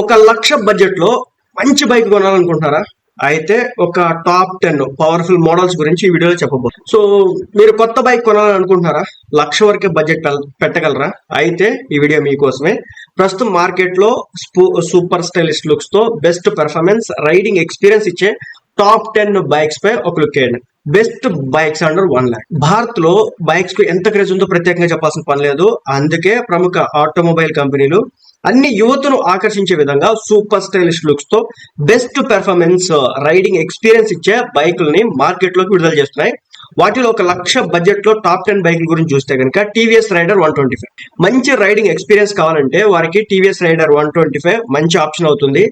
ఒక లక్ష బడ్జెట్లో మంచి బైక్ కొనాలనుకుంటారా అయితే ఒక టాప్ టెన్ పవర్ఫుల్ మోడల్స్ గురించి ఈ వీడియోలో చెప్పబోతున్నాను సో మీరు కొత్త బైక్ కొనాలనుకుంటున్నారా? లక్ష వరకే బడ్జెట్ పెట్టగలరా? అయితే ఈ వీడియో మీకోసమే. ప్రస్తుతం మార్కెట్లో సూపర్ స్టైలిష్ లుక్స్తో బెస్ట్ పెర్ఫార్మెన్స్ రైడింగ్ ఎక్స్పీరియన్స్ ఇచ్చే టాప్ టెన్ బైక్స్ పై ఒక లుక్ వేయండి. Best bikes under one lakh. భారత్లో బైక్స్కు ఎంత క్రేజ్ ఉందో ప్రత్యేకంగా చెప్పాల్సిన పని లేదు. అందుకే ప్రముఖ ఆటోమొబైల్ కంపెనీలు అన్ని యువతను ఆకర్షించే విధంగా సూపర్ స్టైలిష్ లుక్స్తో best performance uh, riding experience ఇచ్చే బైకులని మార్కెట్లోకి విడుదల చేస్తున్నాయి. వాటిలో ఒక లక్ష బడ్జెట్లో టాప్ టెన్ బైకుల గురించి చూస్తే కనుక TVS Raider one twenty five. మంచి రైడింగ్ ఎక్స్పీరియన్స్ కావాలంటే వారికి TVS Raider one twenty five మంచి ఆప్షన్ అవుతుంది.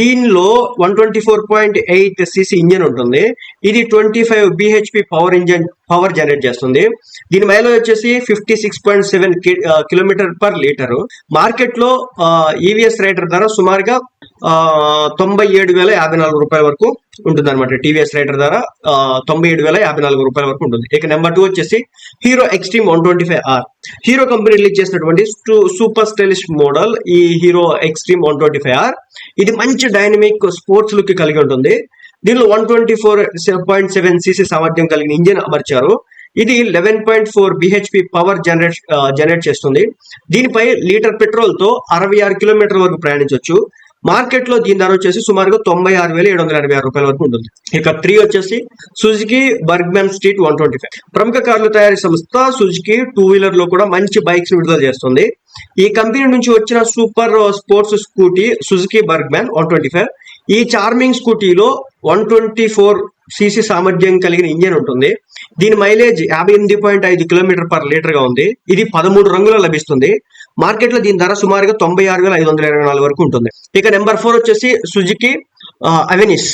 దీనిలో one twenty four point eight CC engine ఉంటుంది. ఇది twenty five BHP power engine power generate చేస్తుంది. దీని మైలేజ్ వచ్చేసి fifty six point seven kilometer per litre మార్కెట్లో ఈవీఎస్ రైడర్ ధర సుమారుగా తొంభై ఏడు వేల యాభై నాలుగు రూపాయల వరకు ఉంటుంది అనమాట టీవీఎస్ రైడర్ ధర తొంభై ఏడు వేల యాభై నాలుగు రూపాయల వరకు ఉంటుంది. ఇక నెంబర్ టూ వచ్చేసి Hero Xtreme one twenty five R Hero company release చేసినటువంటి సూపర్ స్టైలిష్ మోడల్ ఈ Hero Xtreme one twenty five R ఇది మంచి డైనమిక్ స్పోర్ట్స్ లుక్ కలిగి ఉంటుంది. దీనిలో one twenty four point seven CC సామర్థ్యం కలిగిన ఇంజిన్ అమర్చారు. ఇది eleven point four BHP power generate generate చేస్తుంది. దీనిపై లీటర్ పెట్రోల్తో అరవై ఆరు కిలోమీటర్ల వరకు ప్రయాణించవచ్చు మార్కెట్లో దీని ధర వచ్చేసి సుమారుగా తొంభై ఆరు వేల ఏడు వందల ఎనభై ఆరు రూపాయల వరకు ఉంటుంది. ఇక త్రీ వచ్చేసి Suzuki Burgman Street one twenty five. ప్రముఖ కార్ల తయారీ సంస్థ సుజుకి టూ వీలర్లో కూడా మంచి బైక్స్ విడుదల చేస్తుంది. ఈ కంపెనీ నుంచి వచ్చిన super sports scooty Suzuki Burgman one twenty five. ఈ చార్మింగ్ స్కూటీలో వన్ ట్వంటీ ఫోర్ సీసీ సామర్థ్యం కలిగిన ఇంజన్ ఉంటుంది. దీని మైలేజ్ యాభై ఎనిమిది పాయింట్ ఐదు కిలోమీటర్ పర్ లీటర్గా ఉంది. ఇది పదమూడు రంగులో లభిస్తుంది. మార్కెట్లో దీని ధర సుమారుగా తొంభై ఆరు వేల ఐదు వందల ఇరవై నాలుగు వరకు ఉంటుంది. ఇక నెంబర్ ఫోర్ వచ్చేసి Suzuki Avenis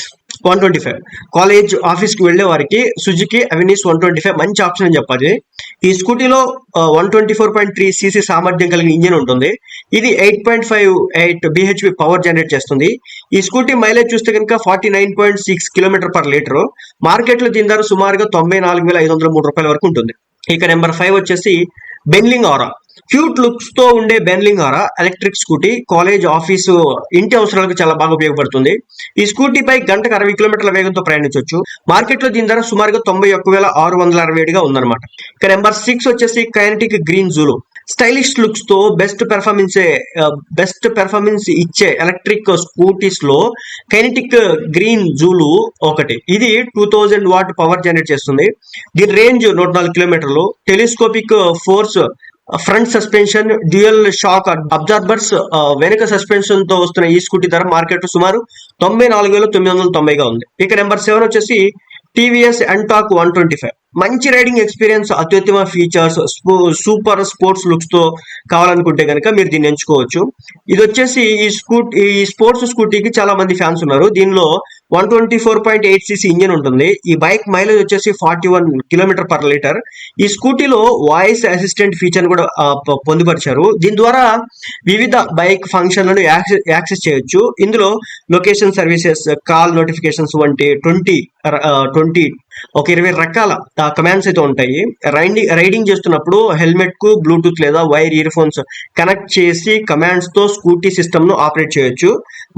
one twenty five college ఆఫీస్కి వెళ్ళే వారికి Suzuki Avenis one twenty five మంచి ఆప్షన్ అని చెప్పాలి. ఈ స్కూటీలో one twenty four point three CC సామర్థ్యం కలిగిన ఇంజిన్ ఉంటుంది. ఇది eight point five eight BHP power generate చేస్తుంది. ఈ స్కూటీ మైలేజ్ చూస్తే కనుక forty nine point six kilometer per litre మార్కెట్లో దీని ధర సుమారుగా తొంభై నాలుగు వేల ఐదు వందల మూడు రూపాయల వరకు ఉంటుంది. ఇక నెంబర్ ఫైవ్ వచ్చేసి బెన్లింగ్ ఆరా. క్యూట్ లుక్స్తో ఉండే Benling Aura electric scooty college office ఇంటి అవసరాలకు చాలా బాగా ఉపయోగపడుతుంది. ఈ స్కూటీ పై గంటకు అరవై కిలోమీటర్ల వేగంతో ప్రయాణించవచ్చు మార్కెట్లో దీని ధర సుమారుగా తొంభై ఒక్క వేల ఆరు వందల అరవై ఏడుగా ఉందన్నమాట. ఇక నెంబర్ సిక్స్ వచ్చేసి కైనటిక్ గ్రీన్ జూలో. స్టైలిష్ లుక్స్తో బెస్ట్ పెర్ఫార్మెన్స్ బెస్ట్ పెర్ఫార్మెన్స్ ఇచ్చే ఎలక్ట్రిక్ స్కూటీస్లో కైనటిక్ గ్రీన్ జూలు ఒకటి. ఇది two thousand watt power generate చేస్తుంది. దీని రేంజ్ నూట నాలుగు కిలోమీటర్లు. Telescopic forks front suspension dual shock absorbers వెనుక సస్పెన్షన్తో వస్తున్న ఈ స్కూటీ ధర మార్కెట్ సుమారు తొంభై నాలుగు వేల తొమ్మిది వందల తొంభైగా ఉంది. ఇక నెంబర్ సెవెన్ వచ్చేసి TVS Ntorq one twenty five మంచి రైడింగ్ ఎక్స్పీరియన్స్ అత్యుత్తమ ఫీచర్స్ సూపర్ స్పోర్ట్స్ లుక్స్తో కావాలనుకుంటే కనుక మీరు దీన్ని ఎంచుకోవచ్చు. ఇది వచ్చేసి ఈ స్కూటీ ఈ స్పోర్ట్స్ స్కూటీకి చాలా మంది ఫ్యాన్స్ ఉన్నారు. దీనిలో one twenty four point eight CC engine ఉంటుంది. ఈ బైక్ మైలేజ్ వచ్చేసి forty one kilometer per litre. ఈ స్కూటీలో వాయిస్ అసిస్టెంట్ ఫీచర్ కూడా పొందుపరిచారు. దీని ద్వారా వివిధ బైక్ ఫంక్షన్లను యాక్సెస్ చేయొచ్చు. ఇందులో లొకేషన్ సర్వీసెస్ కాల్ నోటిఫికేషన్స్ వంటి ట్వంటీ ట్వంటీ ఒక ఇరవై రకాల కమాండ్స్ అయితే ఉంటాయి. రైడింగ్ రైడింగ్ చేస్తున్నప్పుడు హెల్మెట్కు బ్లూటూత్ లేదా వైర్ ఇయర్ ఫోన్స్ కనెక్ట్ చేసి కమాండ్స్తో స్కూటీ సిస్టమ్ను ఆపరేట్ చేయొచ్చు.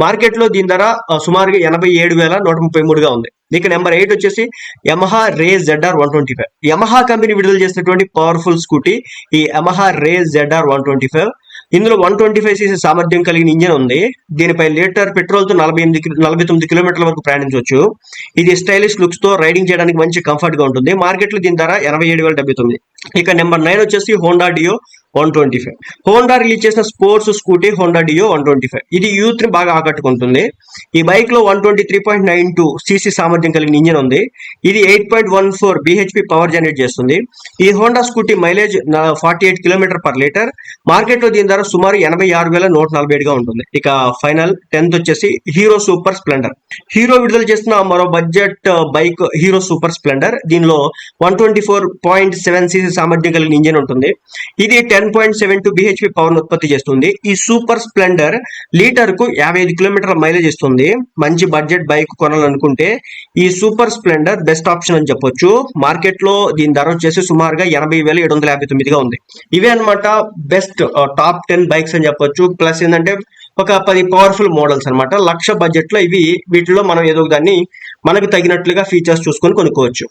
మార్కెట్లో దీని ధర సుమారుగా ఎనభై ఏడు వేల నూట ముప్పై మూడుగా ఉంది. ఇక నెంబర్ ఎయిట్ వచ్చేసి Yamaha Ray ZR one twenty five Yamaha company విడుదల చేసినటువంటి పవర్ఫుల్ స్కూటీ ఈ Yamaha Ray ZR one twenty five ఇందులో వన్ ట్వంటీ ఫైవ్ సీసీ సామర్థ్యం కలిగిన ఇంజిన్ ఉంది. దీనిపై లీటర్ పెట్రోల్తో నలభై ఎనిమిది నలభై తొమ్మిది కిలోమీటర్ల వరకు ప్రయాణించవచ్చు. ఇది స్టైలిష్ లుక్స్తో రైడింగ్ చేయడానికి మంచి కంఫర్ట్గా ఉంటుంది. మార్కెట్లో దీని ధర ఎనభై ఏడు వేల డెబ్బై తొమ్మిది. ఇక నెంబర్ నైన్ వచ్చేసి Honda Dio one twenty five. Honda release చేసిన sports scooty Honda Dio one twenty five. ఇది యూత్ని బాగా ఆకట్టుకుంటుంది. ఈ బైక్లో one twenty three point nine two CC సామర్థ్యం కలిగిన ఇంజిన్ ఉంది. ఇది eight point one four BHP power generate చేస్తుంది. ఈ Honda scooty mileage forty eight kilometer per litre. మార్కెట్లో దీని ధర సుమారు ఎనభై ఆరు వేల నూట నలభై ఏడుగా ఉంటుంది. ఇక ఫైనల్ టెన్త్ వచ్చేసి హీరో సూపర్ స్ప్లెండర్. హీరో విడుదల చేసిన మరో budget bike Hero Super Splendor. దీనిలో one twenty four point seven CC సామర్థ్యం కలిగిన ఇంజిన్ ఉంటుంది. ఇది ten point seven two BHP power ఉత్పత్తి చేస్తుంది. ఈ సూపర్ స్ప్లెండర్ లీటర్కు యాభై ఐదు కిలోమీటర్ల మైలేజ్ ఇస్తుంది. మంచి బడ్జెట్ బైక్ కొనాలనుకుంటే ఈ సూపర్ స్ప్లెండర్ బెస్ట్ ఆప్షన్ అని చెప్పొచ్చు. మార్కెట్లో దీని ధర వచ్చేసి సుమారుగా ఎనభై వేల ఏడు వందల యాభై తొమ్మిదిగా ఉంది. ఇవే అన్నమాట బెస్ట్ టాప్ టెన్ బైక్స్ అని చెప్పొచ్చు. ప్లస్ ఏంటంటే ఒక పది పవర్ఫుల్ మోడల్స్ అన్నమాట. లక్ష బడ్జెట్లో ఇవి వీటిలో మనం ఏదో దాన్ని మనకు తగినట్లుగా ఫీచర్స్ చూసుకొని కొనుక్కోవచ్చు.